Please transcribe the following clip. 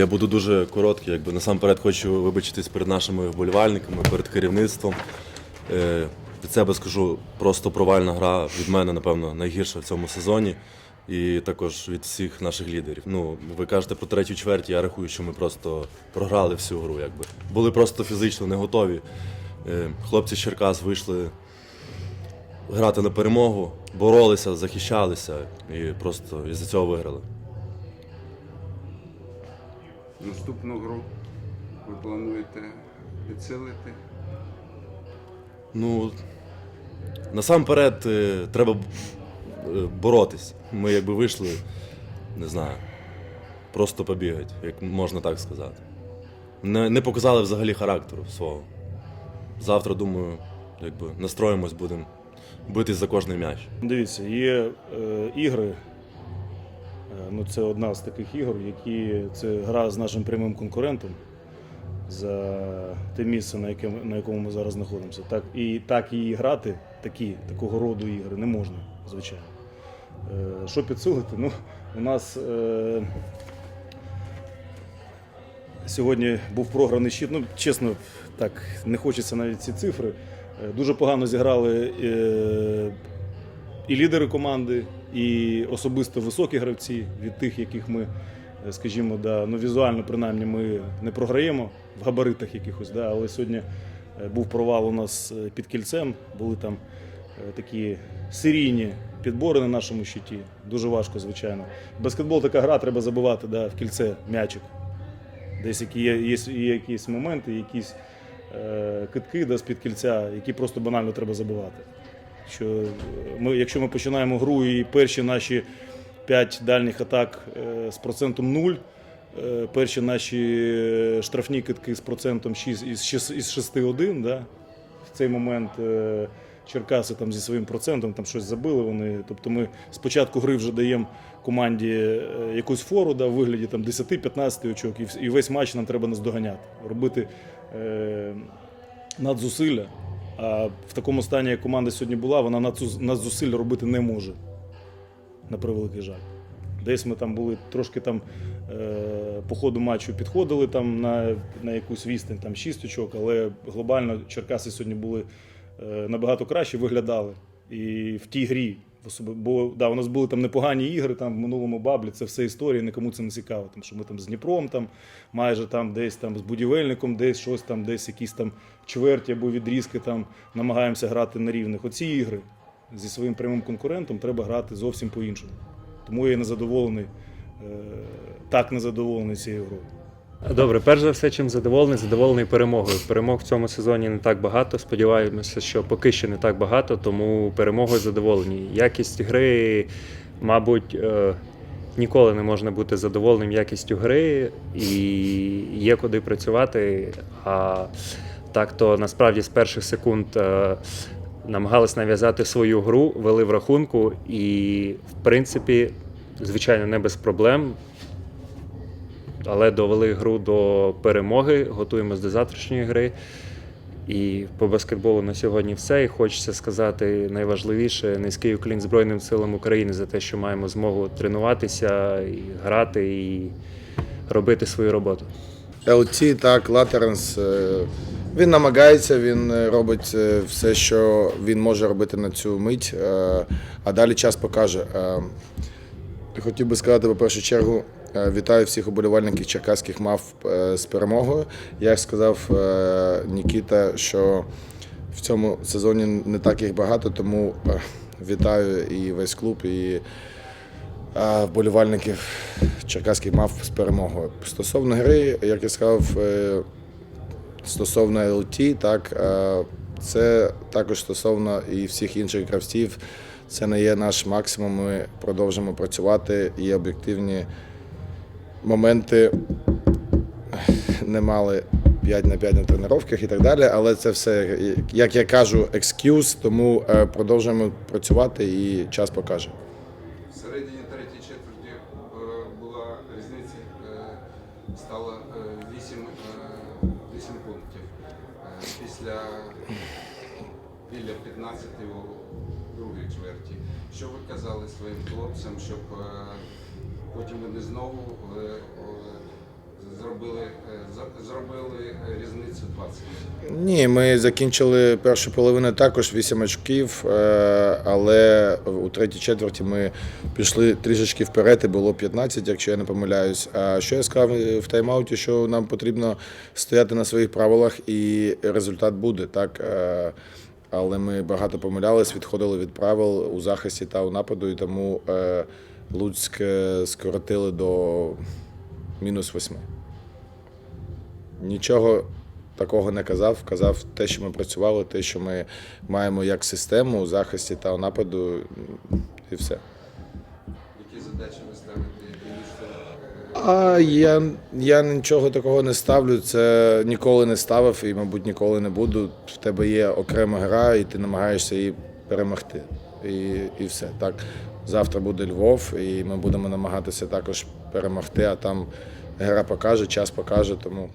я буду дуже короткий. Якби насамперед хочу вибачитись перед нашими вболівальниками, перед керівництвом. Е, від себе скажу, просто провальна гра від мене, напевно, найгірша в цьому сезоні. І також від всіх наших лідерів. Ну, ви кажете про третю чверть, я рахую, що ми просто програли всю гру. Якби. Були просто фізично не готові. Е, хлопці з Черкас вийшли грати на перемогу, боролися, захищалися і просто із-за цього виграли. Наступну гру ви плануєте підсилити? Ну, насамперед е, треба е, боротись. Ми якби вийшли, не знаю, просто побігати, як можна так сказати. Не, не показали взагалі характеру свого. Завтра, думаю, якби настроїмось, будемо битись за кожний м'яч. Дивіться, є е, ігри. Е, Ну, це одна з таких ігор, які це гра з нашим прямим конкурентом за те місце, на, яке, на якому ми зараз знаходимося. Так, і так її грати, такі, такого роду ігри, не можна, звичайно. Е, що підсилити? Ну, у нас е, сьогодні був програний щит. Ну, чесно, так, не хочеться навіть ці цифри. Е, Дуже погано зіграли е, і лідери команди, і особисто високі гравці від тих, яких ми, е, скажімо, да, ну, візуально принаймні ми не програємо в габаритах якихось. Да, але сьогодні е, був провал у нас е, під кільцем, були там такі серійні підбори на нашому щиті. Дуже важко, звичайно. Баскетбол така гра, треба забивати да, в кільце м'ячик. Десь які є, є, є якісь моменти, якісь е, китки да, з-під кільця, які просто банально треба забивати. Що ми, якщо ми починаємо гру і перші наші 5 дальніх атак е, з процентом 0, е, перші наші е, штрафні китки з процентом 6, із, 6, із 6-1, да, в цей момент Черкаси там зі своїм процентом там щось забили. Вони, тобто ми спочатку гри вже даємо команді якусь фору да, в вигляді там 10-15 очок, і весь матч нам треба наздоганяти, робити е, надзусилля. А в такому стані, як команда сьогодні була, вона на на зусиль робити не може. На превеликий жаль. Десь ми там були трошки там е, по ходу матчу підходили там на, на якусь відстань, там 6 очок, але глобально Черкаси сьогодні були е, набагато краще, виглядали. І в тій грі. Бо да, у нас були там непогані ігри там в минулому баблі, це все історія, нікому це не цікаво. Тому що ми там з Дніпром, там майже там десь там з будівельником, десь щось там, десь якісь там чверті або відрізки там намагаємося грати на рівних. Оці ігри зі своїм прямим конкурентом треба грати зовсім по-іншому. Тому я незадоволений, е, так незадоволений цією грою. Добре, перш за все, чим задоволений, задоволений перемогою. Перемог в цьому сезоні не так багато. Сподіваємося, що поки що не так багато, тому перемогою задоволені. Якість гри, мабуть, е, ніколи не можна бути задоволеним якістю гри, і є куди працювати. А так то насправді з перших секунд е, намагались нав'язати свою гру, вели в рахунку, і в принципі, звичайно, не без проблем але довели гру до перемоги, готуємось до завтрашньої гри. І по баскетболу на сьогодні все. І хочеться сказати найважливіше низький уклін Збройним силам України за те, що маємо змогу тренуватися, і грати і робити свою роботу. LT, так, Латеренс. е, Він намагається, він е, робить е, все, що він може робити на цю мить, а далі час покаже. Хотів би сказати, по першу чергу, вітаю всіх уболівальників черкаських мав е, з перемогою. Як сказав е, Нікіта, що в цьому сезоні не так їх багато, тому е, вітаю і весь клуб, і вболівальників черкаських мав з перемогою. Стосовно гри, як я сказав, е, стосовно LT, так, е, це також стосовно і всіх інших гравців. Це не є наш максимум. Ми продовжимо працювати. Є об'єктивні моменти. Не мали 5 на 5 на тренуваннях і так далі, але це все, як я кажу, екскюз, тому е, продовжуємо працювати і час покаже. В середині третьої четверті е, була різниця, е, стало 8, 8 пунктів. Після біля 15 у другій чверті. Що ви казали своїм хлопцям, щоб потім вони знову е, е, зробили, е, зробили різницю 20. Ні, ми закінчили першу половину також 8 очків, е, але у третій четверті ми пішли трішечки вперед і було 15, якщо я не помиляюсь. А що я сказав в тайм-ауті, що нам потрібно стояти на своїх правилах і результат буде. так. Е, Але ми багато помилялись, відходили від правил у захисті та у нападу, і тому е, Луцьк скоротили до мінус восьми. Нічого такого не казав. Казав те, що ми працювали, те, що ми маємо як систему у захисті та у нападу, і все. Які задачі ви ставите. А я, я нічого такого не ставлю. Це ніколи не ставив і, мабуть, ніколи не буду. В тебе є окрема гра, і ти намагаєшся її перемогти. І, і все. Так. Завтра буде Львов, і ми будемо намагатися також перемогти, а там гра покаже, час покаже. Тому